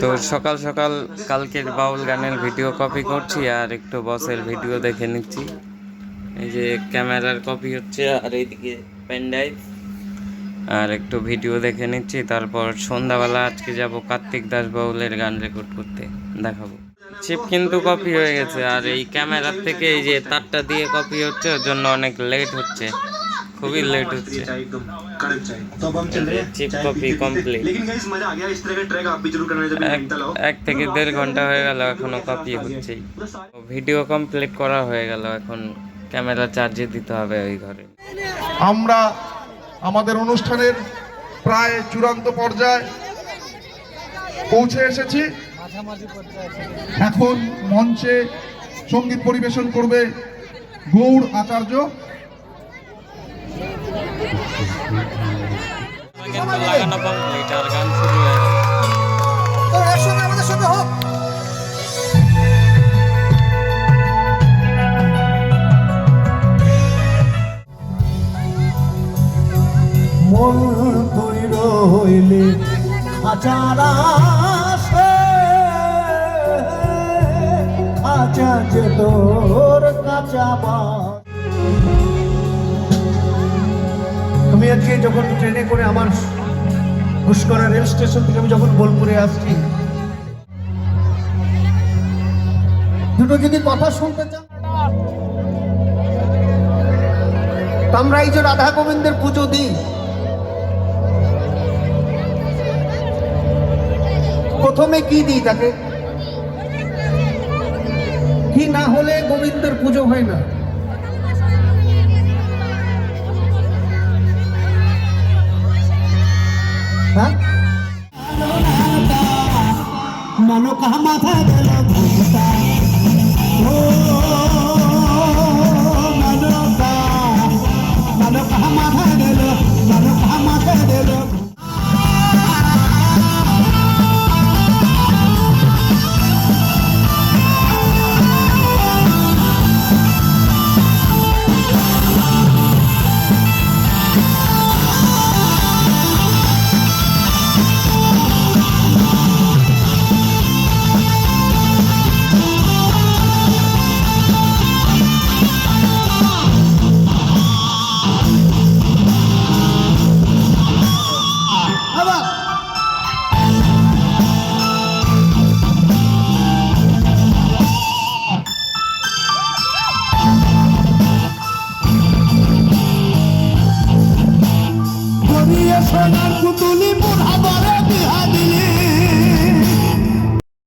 তো সকাল সকাল কালকের বাউল গানের ভিডিও কপি করছি আর একটু বসের ভিডিও দেখে নিচ্ছি। এই যে ক্যামেরার কপি হচ্ছে আর এইদিকে পেনড্রাইভ আর একটু ভিডিও দেখে নিচ্ছি, তারপর সন্ধ্যাবেলা আজকে যাব কার্তিক দাস বাউলের গান রেকর্ড করতে, দেখাবো। চিপ কিন্তু কপি হয়ে গেছে আর এই ক্যামেরার থেকে এই যে তারটা দিয়ে কপি হচ্ছে, ওর জন্য অনেক লেট হচ্ছে। খুবই লেট হচ্ছে चाय एकदम कड़क चाय तो अब हम चल रहे हैं चिप चाय कॉफी पीते पीते। complete। लेकिन गाइस मजा आ गया इस तरह का ट्रैक आप भी जरूर करना जब এক घंटा लाओ এক থেকে দেড় ঘন্টা হয়ে গেল এখনো কপি হচ্ছেই पूरा सारा- ভিডিও কমপ্লিট করা হয়ে গেল এখন ক্যামেরা চার্জে দিতে হবে ওই ঘরে আমরা আমাদের অনুষ্ঠানের প্রায় চূড়ান্ত পর্যায়ে পৌঁছে এসেছি এখন মঞ্চে সঙ্গীত পরিবেশন করবে গৌড় আচার্য লাগানো কমপ্লিট আর গান শুরু হয়ে গেল মন তুই রইলে খাঁচারা খাঁচা যে তোর কাঁচা আমি আজকে যখন ট্রেনে করে আমার ঘুষকরা রেল স্টেশন থেকে আমি যখন বোলপুরে আসছি, দুটো যদি কথা শুনতে চান আমরা এই যে রাধা গোবিন্দের পুজো দিই। প্রথমে কি দিই তাকে? কি না হলে গোবিন্দের পুজো হয় না। মাথা গেল ঘুমটা ও করিয়ে সোনার পুতুলি বুড়া বরে বিহা দিলি